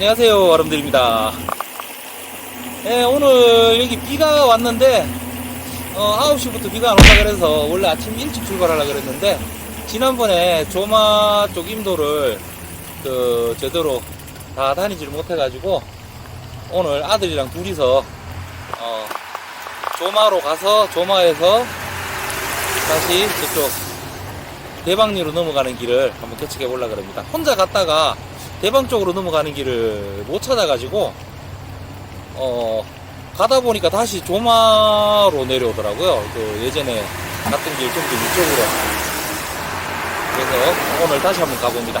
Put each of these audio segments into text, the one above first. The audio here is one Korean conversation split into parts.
안녕하세요 여러분들입니다 네, 오늘 여기 비가 왔는데 어, 9시부터 비가 안 온다 그래서 원래 아침 일찍 출발하려 그랬는데 지난번에 조마 쪽 임도를 그 제대로 다 다니지를 못해 가지고 오늘 아들이랑 둘이서 어, 조마로 가서 조마에서 다시 저쪽 대방리로 넘어가는 길을 한번 개척해 보려고 합니다. 혼자 갔다가 대방 쪽으로 넘어가는 길을 못 찾아가지고 어 가다 보니까 다시 조마로 내려오더라고요. 그 예전에 갔던 길 좀더 위쪽으로. 그래서 오늘 다시 한번 가봅니다.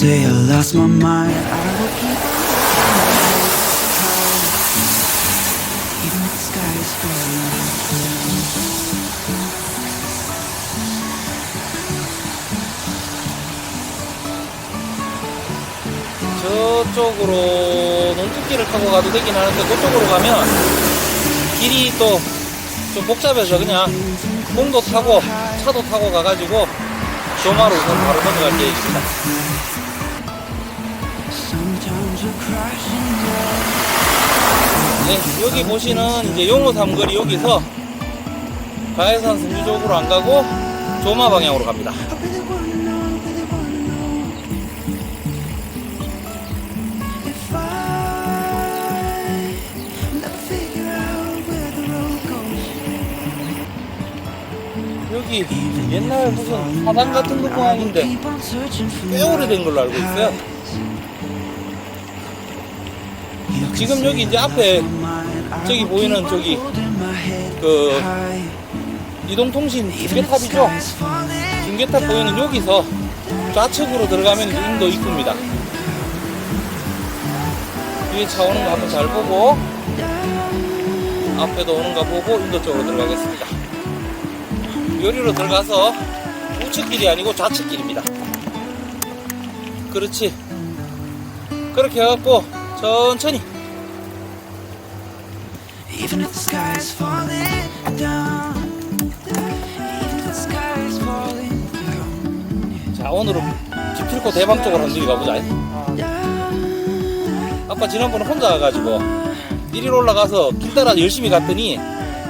Say I lost my mind, I will keep on Even if the sky is falling. 저쪽으로 논두길을 타고 가도 되긴 하는데 그쪽으로 가면 길이 또 좀 복잡해서 그냥 공도 타고 차도 타고 가가지고 조마로 우선 바로 넘어갈 계획입니다. 네, 여기 보시는 이제 용호 삼거리 여기서 가해산 승주 쪽으로 안 가고 조마 방향으로 갑니다. 여기 옛날 무슨 사당 같은 for 꽤 오래된 걸로 알고 있어요. 지금 여기 이제 앞에 저기 보이는 저기 그. 이동통신 중계탑이죠. 중계탑 보이는 여기서 좌측으로 들어가면 이제 인도 입구입니다. 뒤에 차 오는 거 한번 잘 보고 앞에도 오는가 보고 인도 쪽으로 들어가겠습니다. 요리로 들어가서 우측길이 아니고 좌측길입니다. 그렇지. 그렇게 해갖고 천천히 Even if the sky is falling down, even if the sky is falling down, 자 오늘은 집필코 대방 쪽으로 한 길이 가보자. 아빠 지난번에 혼자 가가지고 이리로 올라가서 길 따라 열심히 갔더니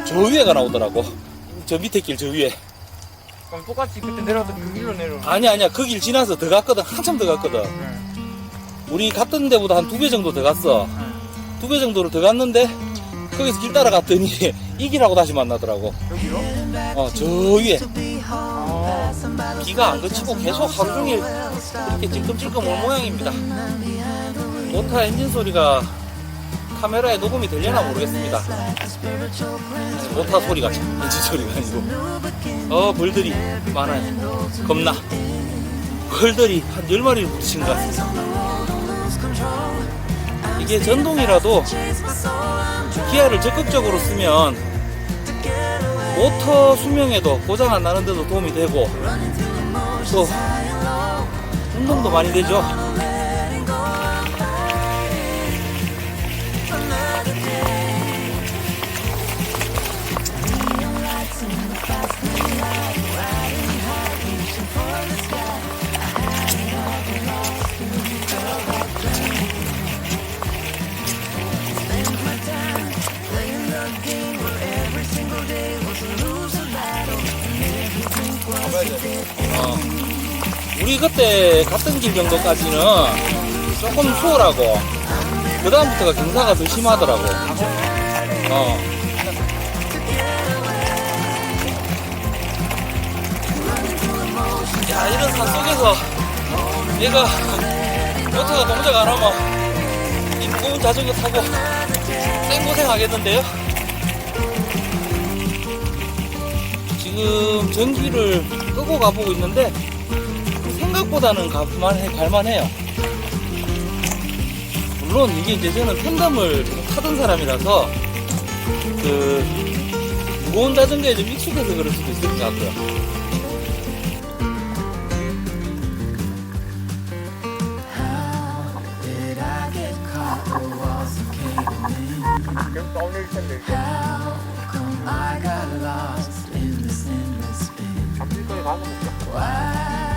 저 위에가 나오더라고. 저 밑에 길 저 위에. 그럼 똑같이 그때 내려왔던 그 길로 내려. 아니야 아니야 그 길 지나서 더 갔거든 한참 더 갔거든. 우리 갔던 데보다 한 두 배 정도 더 갔어. 두 배 정도를 더 갔는데 거기서 길 따라 갔더니 이 길하고 다시 만나더라고. 여기요? 어 저 위에 아, 비가 안 그치고 계속 하루 종일 이렇게 찔끔찔끔 올 모양입니다. 모타 엔진 소리가 카메라에 녹음이 되려나 모르겠습니다. 모타 소리가 참 엔진 소리가 아니고 어 벌들이 많아요. 겁나 벌들이 한 10마리를 붙이신 것 같습니다. 이게 전동이라도 기아를 적극적으로 쓰면 모터 수명에도 고장 안 나는 데도 도움이 되고 또 운동도 많이 되죠. 그때 갔던 길 정도까지는 조금 수월하고 그 다음부터가 경사가 더 심하더라고. 어. 야 이런 산 속에서 얘가 모터가 동작 안 하면 이 무거운 자전거 타고 생고생 하겠는데요? 지금 전기를 끄고 가보고 있는데 생각보다는 갈만해, 갈만해요. 물론 이게 이제 저는 팬덤을 계속 타던 사람이라서 그 무거운 자전거에 좀 익숙해서 그럴 수도 있을 것 같고요. Did I get caught? The walls are caving in. 계속 다운일 텐데 이제 How come I got lost in this endless spin? 잠실까지 가서 먹자 Why?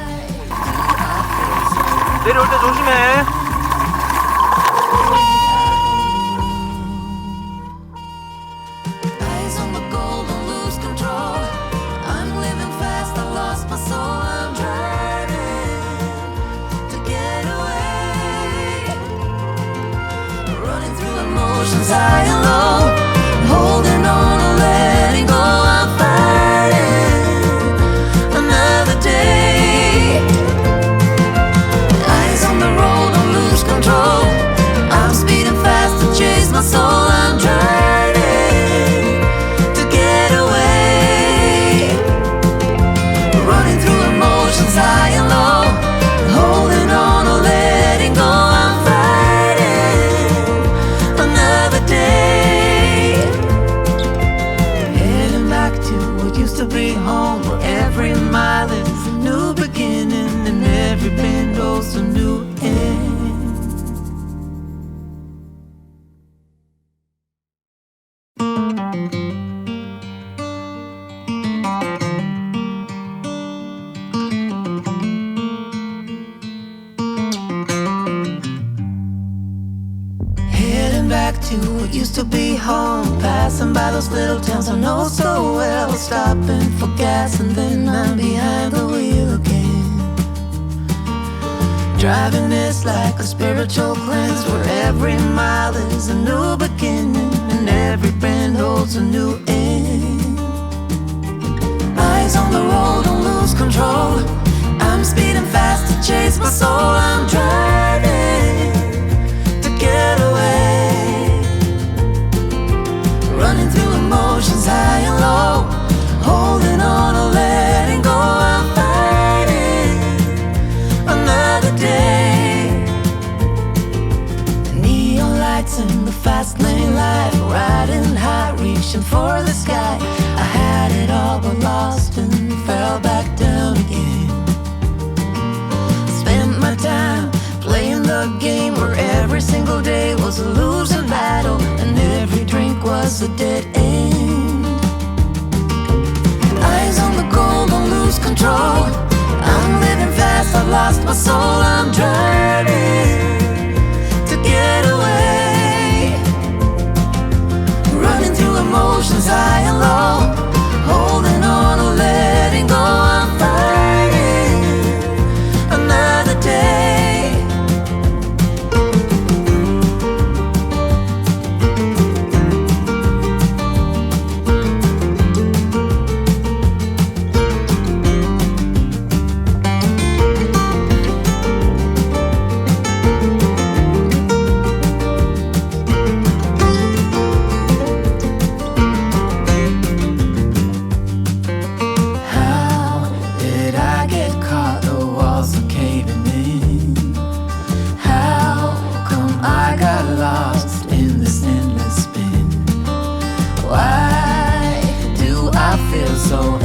내려올 때 조심해 those little towns I know so well. Stopping for gas and then I'm behind the wheel again. Driving is like a spiritual cleanse where every mile is a new beginning and every bend holds a new end. Eyes on the road, don't lose control. I'm speeding fast to chase my soul. I'm driving was a dead end. Eyes on the goal, don't lose control. I'm living fast, I've lost my soul, I'm driving. so